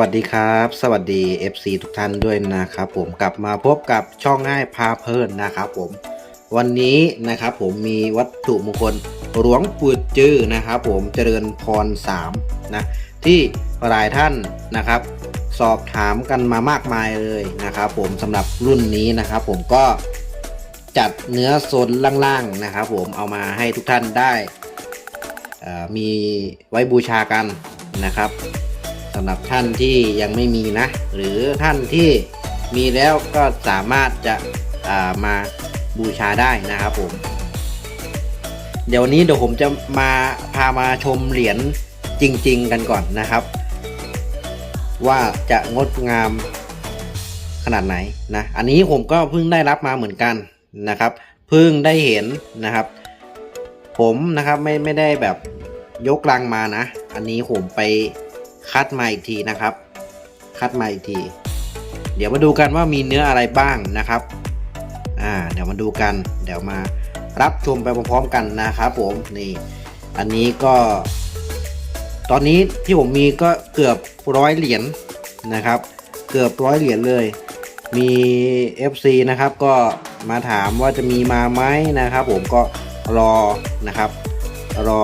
วัสดีครับ สวัสดี FC ทุกท่านด้วยนะครับผมกลับมาพบกับช่องง่ายพาเพลินนะครับผมวันนี้นะครับผมมีวัตถุมงคลหลวงปู่จื้อนะครับผมเจริญพร3นะที่หลายท่านนะครับ สอบถามกันมามากมายเลยนะครับผมสำหรับรุ่นนี้นะครับผมก็จัดเนื้อโซนล่างๆนะครับผมเอามาให้ทุกท่านได้มีไว้บูชากันนะครับำหรับท่านที่ยังไม่มีนะ หรือท่านที่มีแล้วก็สามารถจะามาบูชาได้นะครับผม เดี๋ยววันนี้เดี๋ยวผมจะมาพามาชมเหรียญจริง ๆ กันก่อนนะครับ ว่าจะงดงามขนาดไหนนะอันนี้ผมก็เพิ่งได้รับมาเหมือนกันนะครับเพิ่งได้เห็นนะครับ ผมนะครับไม่ไม่ได้แบบยกลังมานะ อันนี้ผมไป คัดมาอีกทีนะครับ คัดมาอีกที เดี๋ยวมาดูกันว่ามีเนื้ออะไรบ้างนะครับอ่าเดี๋ยวมาดูกัน เดี๋ยวมารับชมไปพร้อมๆกันนะครับผมนี่อันนี้ก็ ตอนนี้ที่ผมมีก็เกือบร้อยเหรียญนะครับ เกือบร้อยเหรียญเลย มี FC นะครับก็มาถามว่าจะมีมาไหมนะครับ ผมก็รอนะครับ รอ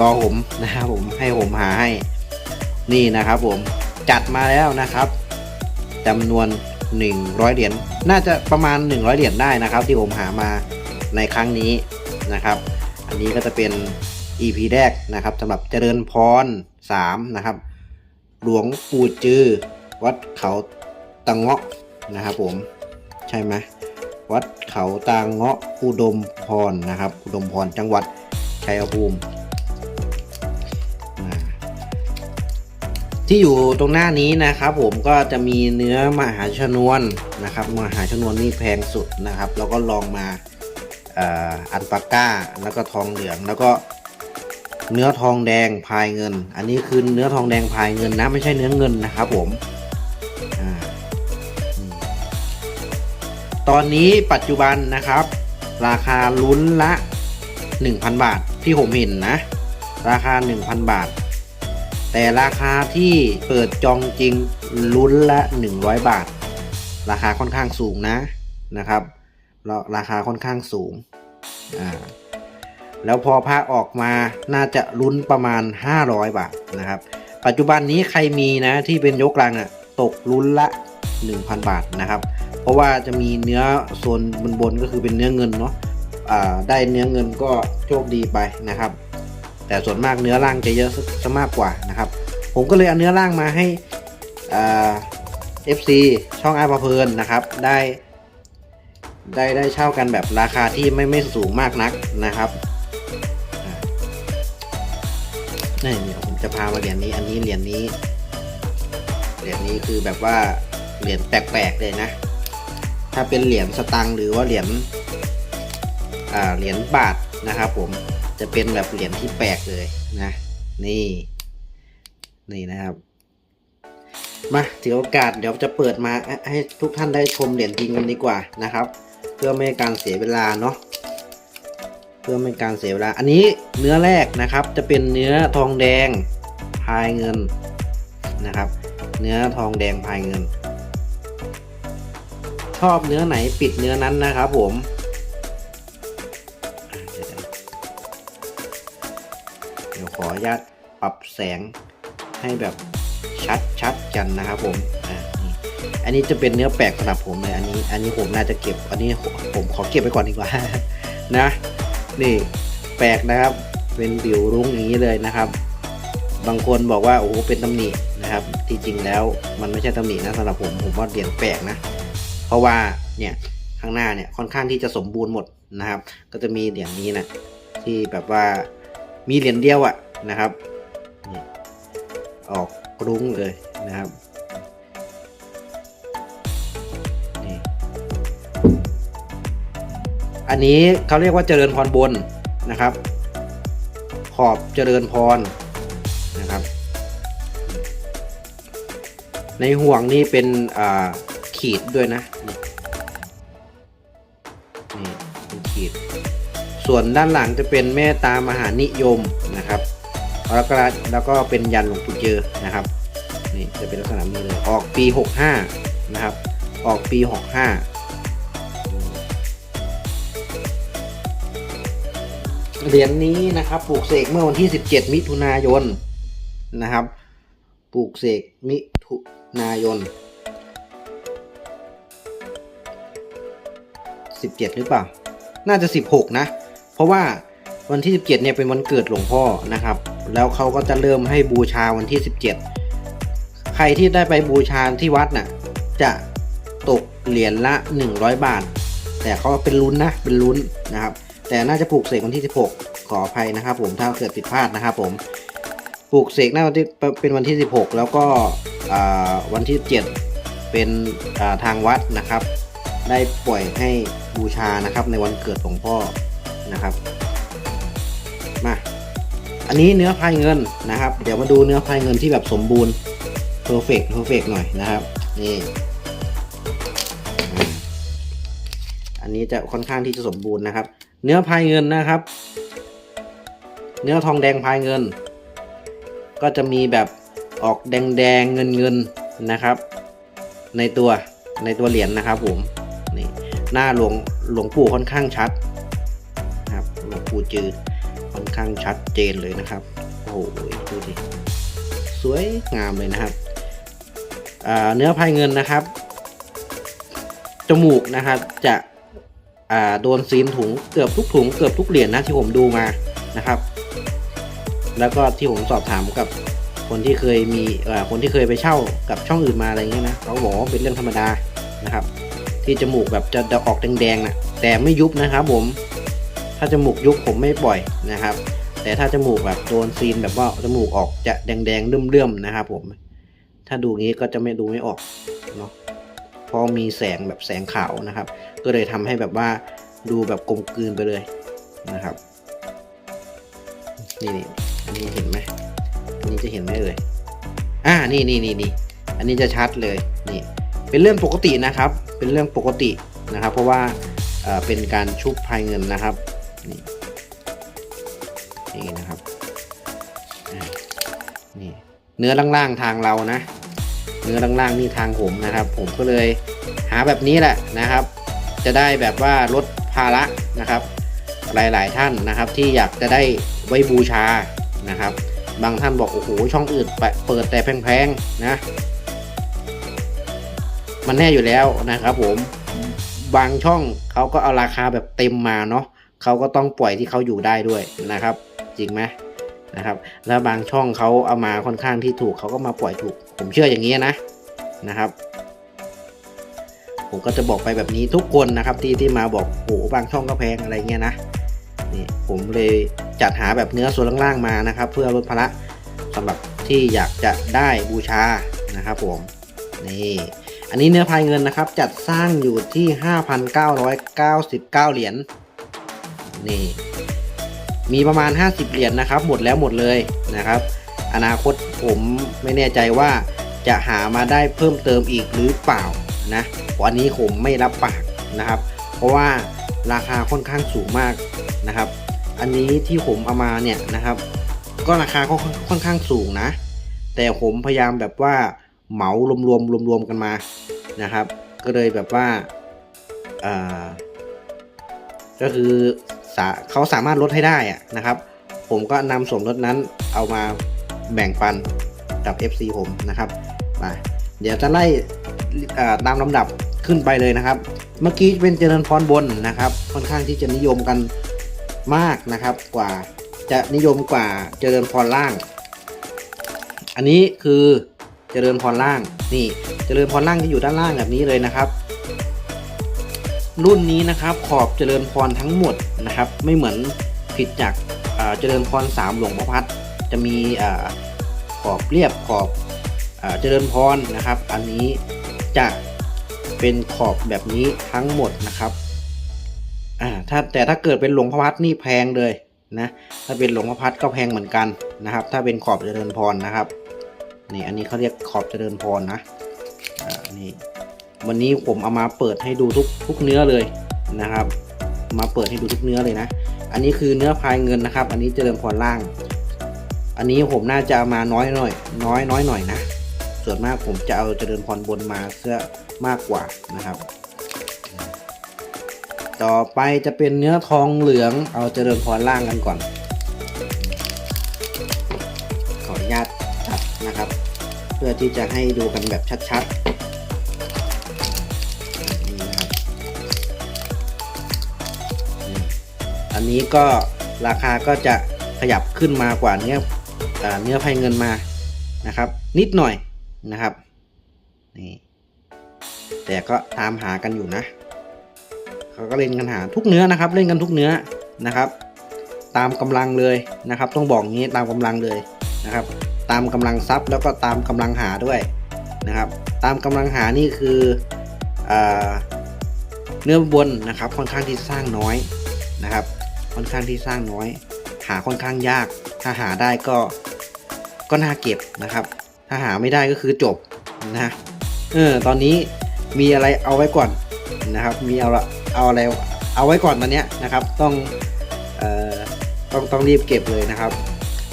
รอผมนะครับผมให้ผมหาให้ นี่นะครับผมจัดมาแล้วนะครับจำนวน 100 เหรียญน่าจะประมาณ 100 เหรียญได้นะครับ ที่ผมหามาในครั้งนี้นะครับ อันนี้ก็จะเป็น EP แรกนะครับสำหรับเจริญพร3นะครับ หลวงปู่จือ วัดเขาตังเงาะนะครับผมใช่ไหมวัดเขาตางเงาะอุดมพรนะครับ อุดมพรจังหวัดชัยภูมิ ที่อยู่ตรงหน้านี้นะครับผมก็จะมีเนื้อมหาชนวนนะครับมหาชนวนนี่แพงสุดนะครับ แล้วก็ลองมาอันปาก้าแล้วก็ทองเหลืองแล้วก็เนื้อทองแดงพายเงิน อันนี้คือเนื้อทองแดงพายเงินนะไม่ใช่เนื้อเงินนะครับผมอ่าอืมตอนนี้ปัจจุบันนะครับ ราคาลุ้นละ 1,000 บาทที่ผมเห็นนะ ราคา 1,000 บาท แต่ราคาที่เปิดจองจริงลุ้นละ 100 บาท ราคาค่อนข้างสูงนะนะครับราคาค่อนข้างสูงอ่าแล้วพอพระออกมาน่าจะลุ้นประมาณ 500 บาทนะครับ ปัจจุบันนี้ใครมีนะที่เป็นยกลังอะตกลุ้นละ 1,000 บาทนะครับ เพราะว่าจะมีเนื้อโซนบนๆก็คือเป็นเนื้อเงินเนาะอ่าได้เนื้อเงินก็โชคดีไปนะครับ แต่ส่วนมากเนื้อล่างจะเยอะซะมากกว่านะครับ ผมก็เลยเอาเนื้อล่างมาให้อ่า FC ช่องอาร์พาเพลินนะครับ ได้ได้ได้เช่ากันแบบราคาที่ไม่ไม่สูงมากนักนะครับนี่เดี๋ยวผมจะพามาเหรียญนี้ อันนี้เหรียญนี้ เหรียญนี้คือแบบว่าเหรียญแปลกๆเลยนะ ถ้าเป็นเหรียญสตังหรือว่าเหรียญเหรียญบาทนะครับผม จะเป็นแบบเหรียญที่แปลกเลยนะ นี่ นี่นะครับ มาถือโอกาสเดี๋ยวจะเปิดมาให้ให้ทุกท่านได้ชมเหรียญจริงกันดีกว่านะครับ เพื่อไม่ให้การเสียเวลาเนาะเพื่อไม่ให้การเสียเวลา อันนี้เนื้อแรกนะครับ จะเป็นเนื้อทองแดงพายเงินนะครับ เนื้อทองแดงพายเงิน ชอบเนื้อไหนปิดเนื้อนั้นนะครับผม ออนุญาตปรับแสงให้แบบชัดชัดกันนะครับผมอันนี้จะเป็นเนื้อแปลกสำหรับผมเลยอันนี้ อันนี้ผมน่าจะเก็บ อันนี้ผมขอเก็บไปก่อนดีกว่านะ นี่แปลกนะครับ เป็นบิวรุ้งอย่างนี้เลยนะครับ บางคนบอกว่าโอ้โหเป็นตำหนินะครับ ที่จริงแล้วมันไม่ใช่ตำหนินะสำหรับผมผมว่าเหรียญแปลกนะ เพราะว่าเนี่ยข้างหน้าเนี่ยค่อนข้างที่จะสมบูรณ์หมดนะครับ ก็จะมีเหรียญนี้นะที่แบบว่ามีเหรียญเดียวอะ นะครับ ออกกรุ้งเลยนะครับอันนี้เขาเรียกว่าเจริญพรบนนะครับ ขอบเจริญพรนะครับ ในห่วงนี่เป็นขีดด้วยนะนี่เป็นขีด ส่วนด้านหลังจะเป็นเมตตามหานิยมนะครับ แล้วก็แล้วก็เป็นยันหลวงปู่เจอนะครับนี่จะเป็นลักษณะนี้เลยออกปีหกห้านะครับ ออกปีหกห้าเหรียญนี้นะครับปลูกเสกเมื่อวันที่สิบเจ็ดมิถุนายนนะครับปลูกเสกมิถุนายนสิบเจ็ดหรือเปล่า น่าจะสิบหกนะ เพราะว่าวันที่ 17 เนี่ยเป็นวันเกิดหลวงพ่อนะครับ แล้วเขาก็จะเริ่มให้บูชาวันที่ 17 ใครที่ได้ไปบูชาที่วัดน่ะ จะตกเหรียญละ 100 บาท แต่เขาเป็นลุ้นนะ เป็นลุ้นนะครับ แต่น่าจะปลูกเสกวันที่ 16 ขออภัยนะครับ ผมถ้าเกิดผิดพลาดนะครับผม ปลูกเสกน่าจะเป็นวันที่ 16 แล้วก็วันที่ 7 เป็นาทางวัดนะครับ ได้ปล่อยให้บูชานะครับในวันเกิดหลวงพ่อนะครับ อันนี้เนื้อพายเงินนะครับ เดี๋ยวมาดูเนื้อพายเงินที่แบบสมบูรณ์เพอร์เฟกต์เพอร์เฟกต์หน่อยนะครับนี่อันนี้จะค่อนข้างที่จะสมบูรณ์นะครับ เนื้อพายเงินนะครับ เนื้อทองแดงพายเงิน ก็จะมีแบบออกแดงแดงเงินเงินนะครับ ในตัวในตัวเหรียญนะครับผมนี่หน้าหลวงหลวงปู่ค่อนข้างชัดครับหลวงปู่จือ ข้างชัดเจนเลยนะครับ โอ้โหดูดิสวยงามเลยนะครับเนื้อพายเงินนะครับ จมูกนะครับจะโดนซีนถุงเกือบทุกถุงเกือบทุกเหรียญนะที่ผมดูมานะครับ แล้วก็ที่ผมสอบถามกับคนที่เคยมีคนที่เคยไปเช่ากับช่องอื่นมาอะไรเงี้ยนะเขาบอกว่าเป็นเรื่องธรรมดานะครับ ที่จมูกแบบจะจะออกแดงๆนะแต่ไม่ยุบนะครับผม ถ้าจมูกยุบผมไม่ปล่อยนะครับ แต่ถ้าจมูกแบบโดนซีนแบบว่าจมูกออกจะแดงๆเลื่อมๆนะครับ ผม ถ้าดูงี้ก็จะไม่ดูไม่ออกเนาะเพราะมีแสงแบบแสงขาวนะครับ ก็เลยทำให้แบบว่าดูแบบกลมกลืนไปเลยนะครับ นี่นี่อันนี้เห็นไหมอันนี้จะเห็นไหมเอ่ยอ่านี่นี่นี่นี่อันนี้จะชัดเลยนี่เป็นเรื่องปกตินะครับ เป็นเรื่องปกตินะครับ เพราะว่าเอ่อเป็นการชุบพายเงินนะครับ นี่นี่นะครับนี่เนื้อล่างๆทางเรานะ เนื้อล่างๆนี่ทางผมนะครับ ผมก็เลยหาแบบนี้แหละนะครับ จะได้แบบว่าลดภาระนะครับ หลายๆท่านนะครับที่อยากจะได้ไว้บูชานะครับ บางท่านบอกโอ้โหช่องอื่นเปิดแต่แพงๆนะ มันแน่อยู่แล้วนะครับ ผมบางช่องเขาก็เอาราคาแบบเต็มมาเนาะ เขาก็ต้องปล่อยที่เขาอยู่ได้ด้วยนะครับ จริงไหมนะครับ แล้วบางช่องเขาเอามาค่อนข้างที่ถูกเขาก็มาปล่อยถูก ผมเชื่ออย่างนี้นะนะครับ ผมก็จะบอกไปแบบนี้ทุกคนนะครับที่ที่มาบอกโอ้บางช่องก็แพงอะไรเงี้ยนะนี่ผมเลยจัดหาแบบเนื้อส่วนล่างๆมานะครับ เพื่อลดภาระสำหรับที่อยากจะได้บูชานะครับผมนี่อันนี้เนื้อพายเงินนะครับ จัดสร้างอยู่ที่ 5,999 เหรียญ นี่ มีประมาณ 50 เหรียญนะครับ หมดแล้วหมดเลยนะครับ อนาคตผมไม่แน่ใจว่าจะหามาได้เพิ่มเติมอีกหรือเปล่านะวันนี้ผมไม่รับปากนะครับ เพราะว่าราคาค่อนข้างสูงมากนะครับ อันนี้ที่ผมเอามาเนี่ยนะครับ ก็ราคาก็ค่อนข้างสูงนะ แต่ผมพยายามแบบว่าเหมารวมๆรวมๆกันมานะครับ ก็เลยแบบว่าอ่าก็คือ เขาสามารถลดให้ได้อะนะครับ ผมก็นำส่วนลดนั้นเอามาแบ่งปันกับ FC ผมนะครับมาเดี๋ยวจะไล่ตามลำดับขึ้นไปเลยนะครับ เมื่อกี้เป็นเจริญพรบนนะครับ ค่อนข้างที่จะนิยมกันมากนะครับ กว่าจะนิยมกว่าเจริญพรล่าง อันนี้คือเจริญพรล่างนี่เจริญพรล่างจะอยู่ด้านล่างแบบนี้เลยนะครับ รุ่นนี้นะครับขอบเจริญพรทั้งหมด นะครับ ไม่เหมือนผิดจากเจริญพรสามหลวงพ่อพัดจะมีอขอบเรียบขอบเจริญพรนะครับ อันนี้จะเป็นขอบแบบนี้ทั้งหมดนะครับอ่าถ้าแต่ถ้าเกิดเป็นหลวงพ่อพัดนี่แพงเลยนะถ้าเป็นหลวงพ่อพัดก็แพงเหมือนกันนะครับ ถ้าเป็นขอบเจริญพรนะครับนี่อันนี้เขาเรียกขอบเจริญพรนะอ่านี่วันนี้ผมเอามาเปิดให้ดูทุกทุกเนื้อเลยนะครับ มาเปิดให้ดูทุกเนื้อเลยนะ อันนี้คือเนื้อพายเงินนะครับ อันนี้เจริญพรล่าง อันนี้ผมน่าจะามาน้อยหน่อย น้อยน้อยหน่อยนะ ส่วนมากผมจะเอาเจริญพรบนมาเสื้อมากกว่านะครับ ต่อไปจะเป็นเนื้อทองเหลือง เอาเจริญพรล่างกันก่อน ขออนุญาตตัดนะครับ เพื่อที่จะให้ดูกันแบบชัดๆ นี้ก็ราคาก็จะขยับขึ้นมากว่าเนื้ออเนื้อไพเงินมานะครับ นิดหน่อยนะครับนี่แต่ก็ตามหากันอยู่นะเขาก็เล่นกันหาทุกเนื้อนะครับ เล่นกันทุกเนื้อนะครับ ตามกำลังเลยนะครับ ต้องบอกงี้ตามกำลังเลยนะครับ ตามกำลังทรัพย์แล้วก็ตามกำลังหาด้วยนะครับ ตามกำลังหานี่คืออเนื้อบนนะครับค่อนข้างที่สร้างน้อยนะครับ ค่อนข้างที่สร้างน้อย หาค่อนข้างยาก ถ้าหาได้ก็ก็น่าเก็บนะครับ ถ้าหาไม่ได้ก็คือจบนะเออตอนนี้มีอะไรเอาไว้ก่อนนะครับ มีเอาละเอาอะไรเอาไว้ก่อนตอนเนี้ยนะครับ ต้องเอ่อต้องต้องรีบเก็บเลยนะครับ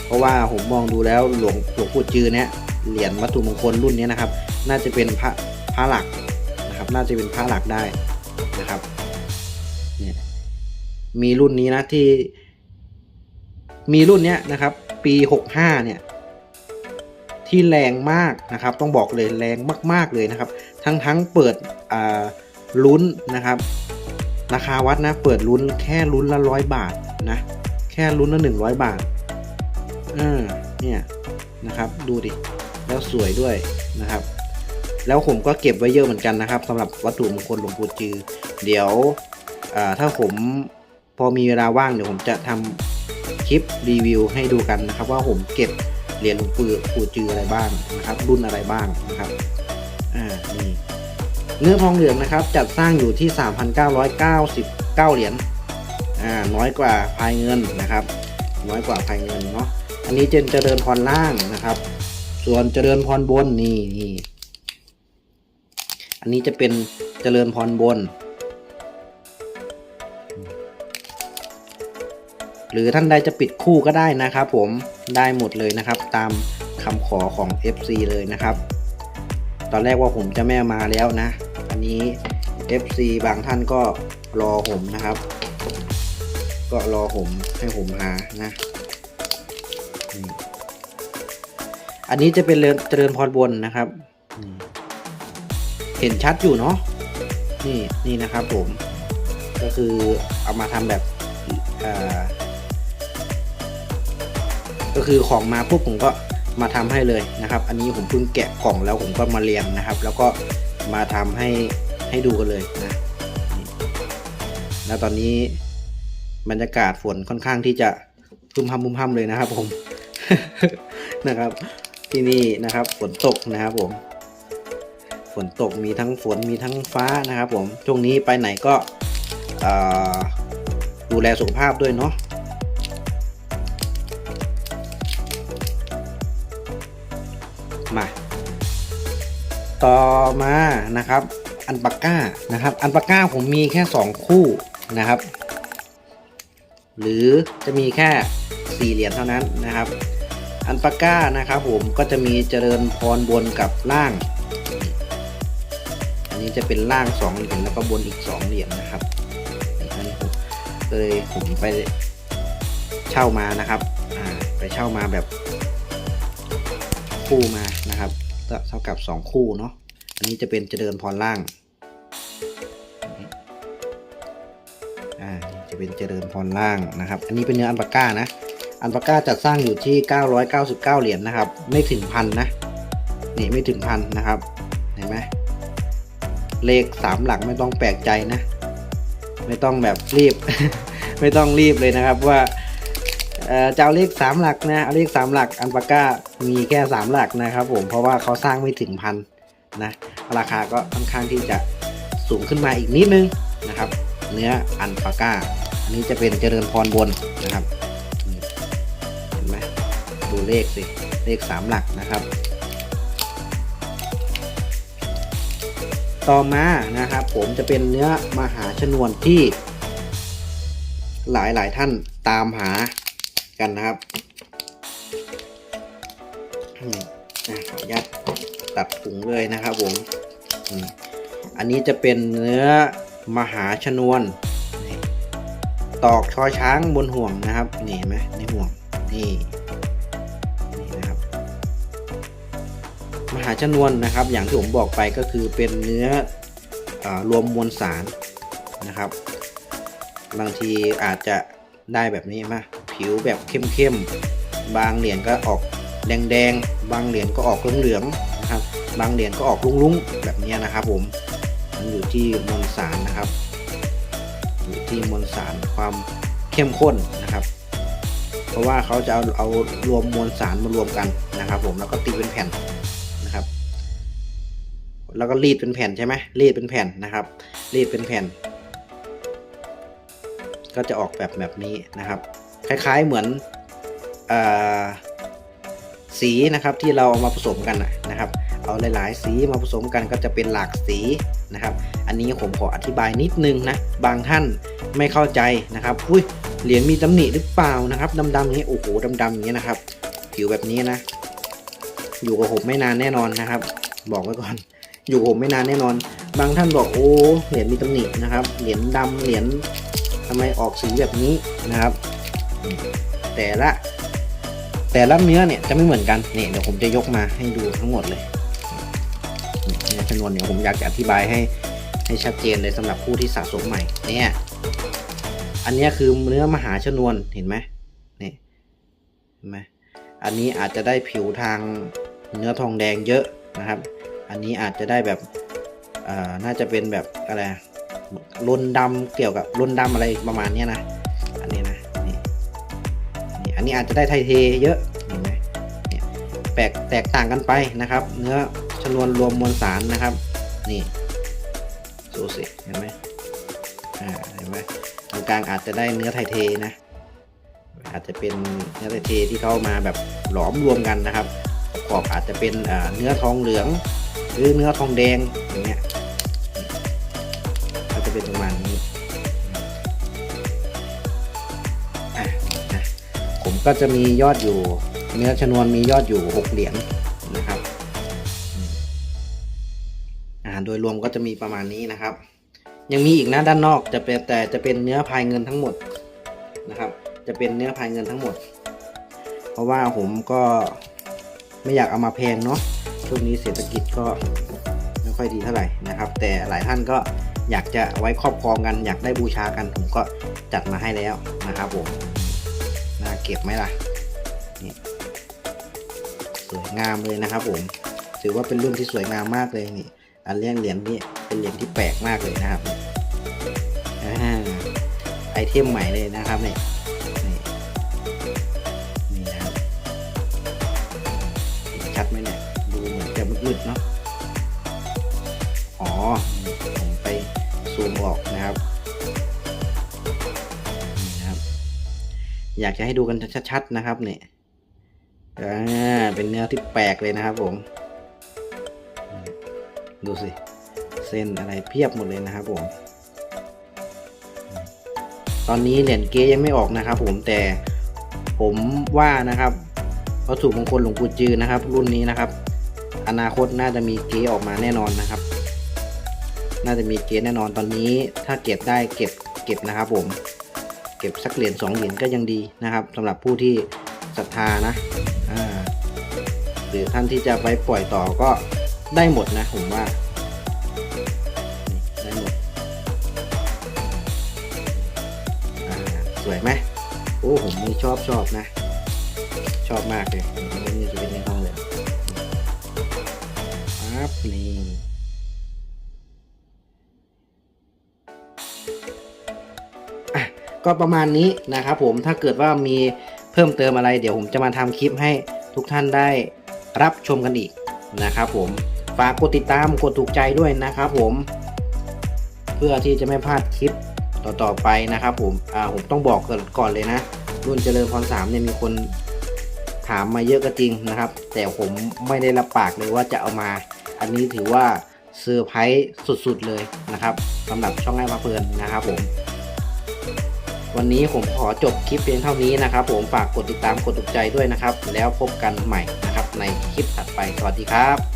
เพราะว่าผมมองดูแล้วหลวงหลวงปู่จือเนี่ยเหรียญวัตถุมงคลรุ่นนี้นะครับ น่าจะเป็นพระพระหลักนะครับ น่าจะเป็นพระหลักได้นะครับ มีรุ่นนี้นะที่ มีรุ่นเนี้ยนะครับ ปีหกห้าเนี่ย ที่แรงมากนะครับ ต้องบอกเลยแรงมาก ๆ เลยนะครับ ทั้งทั้งเปิดลุ้นนะครับ ราคาวัดนะ เปิดลุ้นแค่ลุ้นละร้อยบาทนะ แค่ลุ้นละหนึ่งร้อยบาทเออเนี่ยนะครับ ดูดิ แล้วสวยด้วยนะครับ แล้วผมก็เก็บไว้เยอะเหมือนกันนะครับสำหรับวัตถุมงคลหลวงปู่จือ เดี๋ยวถ้าผม พอมีเวลาว่างเดี๋ยวผมจะทำคลิปรีวิวให้ดูกันนะครับ ว่าผมเก็บเหรียญหลวงปู่ปู่จืออะไรบ้างนะครับ รุ่นอะไรบ้างนะครับอ่านี่เนื้อทองเหลืองนะครับ จัดสร้างอยู่ที่ 3,999 เหรียญอ่าน้อยกว่าพายเงินนะครับ น้อยกว่าพายเงินเนาะอันนี้เจนเจริญพรล่างนะครับ ส่วนเจริญพรบนนี่นี่อันนี้จะเป็นเจริญพรบน หรือท่านใดจะปิดคู่ก็ได้นะครับ ผมได้หมดเลยนะครับ ตามคำขอของ FC เลยนะครับ ตอนแรกว่าผมจะไม่มาแล้วนะ อันนี้ FC บางท่านก็รอผมนะครับ ก็รอผมให้ผมหานะอันนี้จะเป็นเรือนเจริญพรบนนะครับ เห็นชัดอยู่เนาะนี่นี่นะครับผม ก็คือเอามาทำแบบอ่า ก็คือของมาปุ๊บผมก็มาทำให้เลยนะครับ อันนี้ผมเพิ่งแกะกล่องแล้วผมก็มาเรียงนะครับ แล้วก็มาทำให้ให้ดูกันเลยนะแล้วตอนนี้บรรยากาศฝนค่อนข้างที่จะพึมพำพึมพำเลยนะครับ ผมนะครับ ที่นี่นะครับฝนตกนะครับผมฝนตกมีทั้งฝนมีทั้งฟ้านะครับ ผมช่วงนี้ไปไหนก็ดูแลสุขภาพด้วยเนาะ ต่อมานะครับ อันปากก้านะครับ อันปากก้าผมมีแค่ 2 คู่นะครับ หรือจะมีแค่4เหรียญเท่านั้นนะครับ อันปากก้านะครับผมก็จะมีเจริญพรบนกับล่าง อันนี้จะเป็นล่าง2เหรียญแล้วก็บนอีก 2 เหรียญนะครับอันนี้ผมเลยผมไปเช่ามานะครับไปเช่ามาแบบคู่มา เท่ากับ 2 คู่เนาะ อันนี้จะเป็นเจริญพรล่าง อ่า จะเป็นเจริญพรล่างนะครับ อันนี้เป็นเนื้ออันปาก้านะ อันปาก้าจัดสร้างอยู่ที่ 999 เหรียญนะครับ ไม่ถึงพันนะ นี่ไม่ถึงพันนะครับ เห็นไหมเลขสามหลักไม่ต้องแปลกใจนะ ไม่ต้องแบบรีบ ไม่ต้องรีบเลยนะครับว่า จะเอาเลขสามหลักนะเอาเลขสามหลักอันปาก้ามีแค่สามหลักนะครับผมเพราะว่าเขาสร้างไม่ถึงพันนะราคาก็ค่อนข้างที่จะสูงขึ้นมาอีกนิดนึงนะครับ เนื้ออันปาก้า อันนี้จะเป็นเจริญพรบนนะครับเห็นไหมดูเลขสิเลขสามหลักนะครับ ต่อมานะครับ ผมจะเป็นเนื้อมหาชนวนที่หลายหลายๆท่านตามหา กันนะครับอืมอะขออนุญาตตัดถุงเลยนะครับผมอันนี้จะเป็นเนื้อมหาชนวนตอกชอช้างบนห่วงนะครับ นี่เห็นไหมในห่วงนี่นี่นะครับ มหาชนวนนะครับ อย่างที่ผมบอกไปก็คือเป็นเนื้ออรวมมวลสารนะครับ บางทีอาจจะได้แบบนี้มา ผิวแบบเข้มๆ บางเหรียญก็ออกแดงๆ บางเหรียญก็ออกเหลืองๆนะครับ บางเหรียญก็ออกลุ้งๆ แบบนี้นะครับผม มันอยู่ที่มวลสารนะครับ อยู่ที่มวลสารความเข้มข้นนะครับ เพราะว่าเขาจะเอาเอารวมมวลสารมารวมกันนะครับ ผม แล้วก็ตีเป็นแผ่นนะครับ แล้วก็รีดเป็นแผ่นใช่ไหมรีดเป็นแผ่นนะครับ รีดเป็นแผ่น ก็จะออกแบบแบบนี้นะครับ คล้ายๆเหมือนอสีนะครับที่เราเอามาผสมกันนะครับ เอาหลายๆ สีมาผสมกันก็จะเป็นหลากสีนะครับ อันนี้ผมขออธิบายนิดนึงนะบางท่านไม่เข้าใจนะครับอุ้ยเหรียญมีตำหนิหรือเปล่านะครับดำๆอย่างนี้โอ้โหดำๆอย่างนี้นะครับผิวแบบนี้นะ อยู่กับผมไม่นานแน่นอนนะครับ บอกไว้ก่อนอยู่กับผมไม่นานแน่นอน บางท่านบอกโอ้เหรียญมีตำหนินะครับ เหรียญดำเหรียญทำไมออกสีแบบนี้นะครับ แต่ละ แต่ละเนื้อเนี่ยจะไม่เหมือนกันเนี่ยเดี๋ยวผมจะยกมาให้ดูทั้งหมดเลยนี่เนื้อชนวนเนี่ยผมอยากจะอธิบายให้ให้ชัดเจนเลยสำหรับผู้ที่สะสมใหม่เนี่ยอันนี้คือเนื้อมหาชนวนเห็นไหมนี่เห็นไหมอันนี้อาจจะได้ผิวทางเนื้อทองแดงเยอะนะครับ อันนี้อาจจะได้แบบน่าจะเป็นแบบอะไรลนดำเกี่ยวกับลนดำอะไรประมาณนี้นะ นี่อันนี้อาจจะได้ไทเทเยอะเห็นไหมเนี่ยแตกแตกต่างกันไปนะครับ เนื้อชนวนรวมมวลสารนะครับ นี่ดูสิเห็นไหมอ่าเห็นไหมตรงกลางอาจจะได้เนื้อไทเทนะ อาจจะเป็นเนื้อไทเทที่เข้ามาแบบหลอมรวมกันนะครับขอบอาจจะเป็นเนื้อทองเหลือง หรือเนื้อทองแดงอย่างเงี้ยก็จะเป็นประมาณนี้ ก็จะมียอดอยู่ เนื้อชนวนมียอดอยู่หกเหรียญนะครับอ่าโดยรวมก็จะมีประมาณนี้นะครับ ยังมีอีกนะด้านนอกจะเป็นแต่จะเป็นเนื้อพายเงินทั้งหมดนะครับ จะเป็นเนื้อพายเงินทั้งหมด เพราะว่าผมก็ไม่อยากเอามาแพงเนาะช่วงนี้เศรษฐกิจก็ไม่ค่อยดีเท่าไหร่นะครับ แต่หลายท่านก็อยากจะไว้ครอบครองกัน อยากได้บูชากันผมก็จัดมาให้แล้วนะครับผม เก็บไหมล่ะนี่สวยงามเลยนะครับผมถือว่าเป็นรุ่นที่สวยงามมากเลยนี่ อันเลี้ยงเหรียญนี่เป็นเหรียญที่แปลกมากเลยนะครับอไอเทมใหม่เลยนะครับนี่นี่นี่นะครับชัดไหมเนี่ยดูเหมือนจะมืดๆเนาะอ๋อผมไปซูมออกนะครับ อยากจะให้ดูกันชัดๆนะครับเนี่ยอ่าเป็นเนื้อที่แปลกเลยนะครับผม ดูสิ เส้นอะไรเพียบหมดเลยนะครับผม ตอนนี้เหรียญเก๊ยังไม่ออกนะครับผมแต่ผมว่านะครับวัตถุมงคลหลวงปู่จือนะครับ รุ่นนี้นะครับ อนาคตน่าจะมีเก๊ออกมาแน่นอนนะครับ น่าจะมีเก๊แน่นอนตอนนี้ถ้าเก็บได้เก็บเก็บนะครับผม เก็บสักเหรียญสองเหรียญก็ยังดีนะครับสำหรับผู้ที่ศรัทธานะหรือท่านที่จะไปปล่อยต่อก็ได้หมดนะผมว่าได้หมดสวยไหมโอ้ผมนี่ชอบชอบนะ ชอบมากเลยนี่จะเป็นในห้องเลยปั๊บนี่ ก็ประมาณนี้นะครับผมถ้าเกิดว่ามีเพิ่มเติมอะไร เดี๋ยวผมจะมาทำคลิปให้ทุกท่านได้รับชมกันอีกนะครับผมฝากกดติดตามกดถูกใจด้วยนะครับผม เพื่อที่จะไม่พลาดคลิปต่อๆไปนะครับผมอ่าผมต้องบอกก่อนอนเลยนะ รุ่นเจริญพรสามเนี่ยมีคนถามมาเยอะก็จริงนะครับ แต่ผมไม่ได้รับปากเลยว่าจะเอามา อันนี้ถือว่าเซอร์ไพรส์สุดๆเลยนะครับสำหรับช่องไอ้พาเพลินนะครับผม วันนี้ผมขอจบคลิปเพียงเท่านี้นะครับ ผมฝากกดติดตามกดถูกใจด้วยนะครับ แล้วพบกันใหม่นะครับในคลิปถัดไปสวัสดีครับ